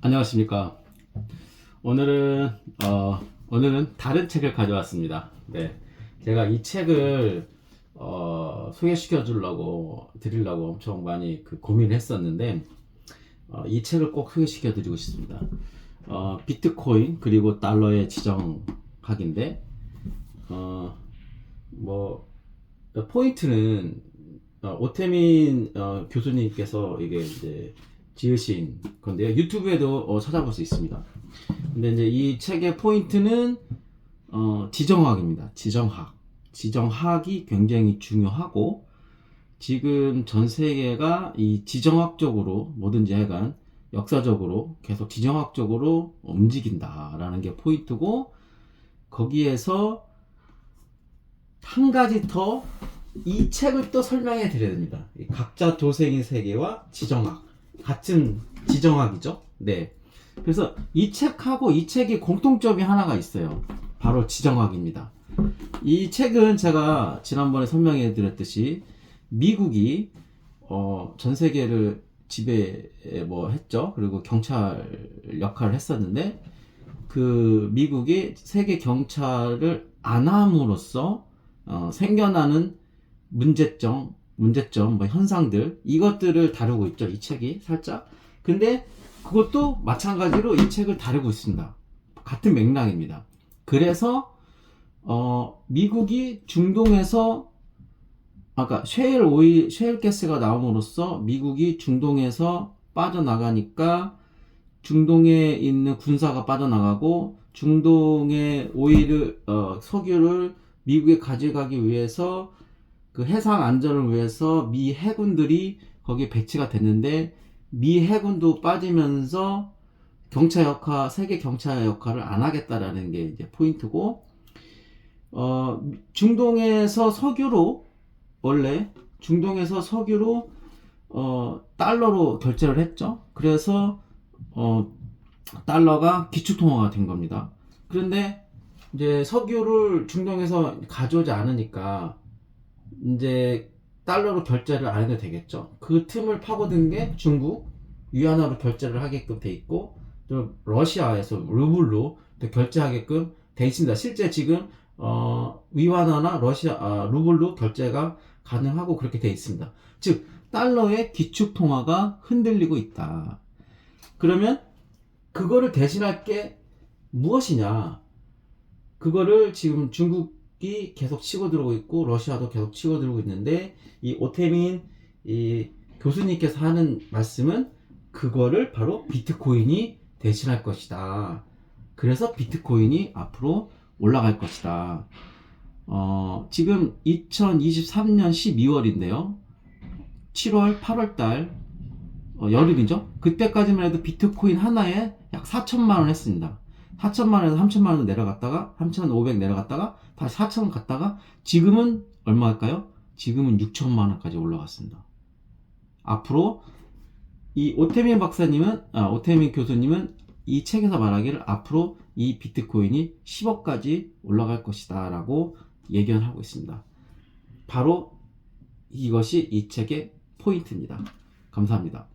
안녕하십니까. 오늘은, 어, 오늘은 다른 책을 가져왔습니다. 네. 제가 이 책을, 어, 소개시켜 주려고, 드리려고 엄청 많이 그 고민을 했었는데, 어, 이 책을 꼭 소개시켜 드리고 싶습니다. 어, 비트코인, 그리고 달러의 지정학인데, 어, 뭐, 포인트는, 어, 오태민 어, 교수님께서 이게 이제 지으신 건데요. 유튜브에도 어, 찾아볼 수 있습니다. 근데 이제 이 책의 포인트는 어, 지정학입니다. 지정학. 지정학이 굉장히 중요하고 지금 전 세계가 이 지정학적으로 뭐든지 해간 역사적으로 계속 지정학적으로 움직인다라는 게 포인트고 거기에서 한 가지 더 이 책을 또 설명해 드려야 됩니다. 이 각자 도생의 세계와 지정학 같은 지정학이죠. 네. 그래서 이 책하고 이 책이 공통점이 하나가 있어요. 바로 지정학입니다. 이 책은 제가 지난번에 설명해 드렸듯이 미국이 어, 전 세계를 지배 뭐 했죠. 그리고 경찰 역할을 했었는데 그 미국이 세계 경찰을 안 함으로써 어, 생겨나는 문제점, 문제점, 뭐 현상들 이것들을 다루고 있죠. 이 책이 살짝. 근데 그것도 마찬가지로 이 책을 다루고 있습니다. 같은 맥락입니다. 그래서 어, 미국이 중동에서 아까 쉐일 오일, 쉐일 가스가 나옴으로써 미국이 중동에서 빠져나가니까 중동에 있는 군사가 빠져나가고 중동의 오일을 어, 석유를 미국에 가져가기 위해서 그 해상 안전을 위해서 미 해군들이 거기에 배치가 됐는데 미 해군도 빠지면서 경찰 역할, 세계 경찰 역할을 안 하겠다라는 게 이제 포인트고, 어, 중동에서 석유로, 원래 중동에서 석유로, 어, 달러로 결제를 했죠. 그래서, 어, 달러가 기축통화가 된 겁니다. 그런데 이제 석유를 중동에서 가져오지 않으니까 이제 달러로 결제를 안 해도 되겠죠. 그 틈을 파고든 게 중국 위안화로 결제를 하게끔 돼 있고 또 러시아에서 루블로 또 결제하게끔 돼 있습니다. 실제 지금 어, 위안화나 러시아 아, 루블로 결제가 가능하고 그렇게 돼 있습니다. 즉 달러의 기축 통화가 흔들리고 있다. 그러면 그거를 대신할 게 무엇이냐? 그거를 지금 중국 이 계속 치고 들어오고 있고 러시아도 계속 치고 들어오고 있는데 이 오태민 이 교수님께서 하는 말씀은 그거를 바로 비트코인이 대신할 것이다. 그래서 비트코인이 앞으로 올라갈 것이다. 어, 지금 2023년 12월인데요. 7월, 8월 달, 어, 여름이죠? 그때까지만 해도 비트코인 하나에 약 4천만 원 했습니다. 4천만 원에서 3천만 원 내려갔다가 3,500 내려갔다가 다시 4천 갔다가 지금은 얼마일까요? 지금은 6천만 원까지 올라갔습니다. 앞으로 이 오태민 박사님은 아, 오태민 교수님은 이 책에서 말하기를 앞으로 이 비트코인이 10억까지 올라갈 것이다 라고 예견하고 있습니다. 바로 이것이 이 책의 포인트입니다. 감사합니다.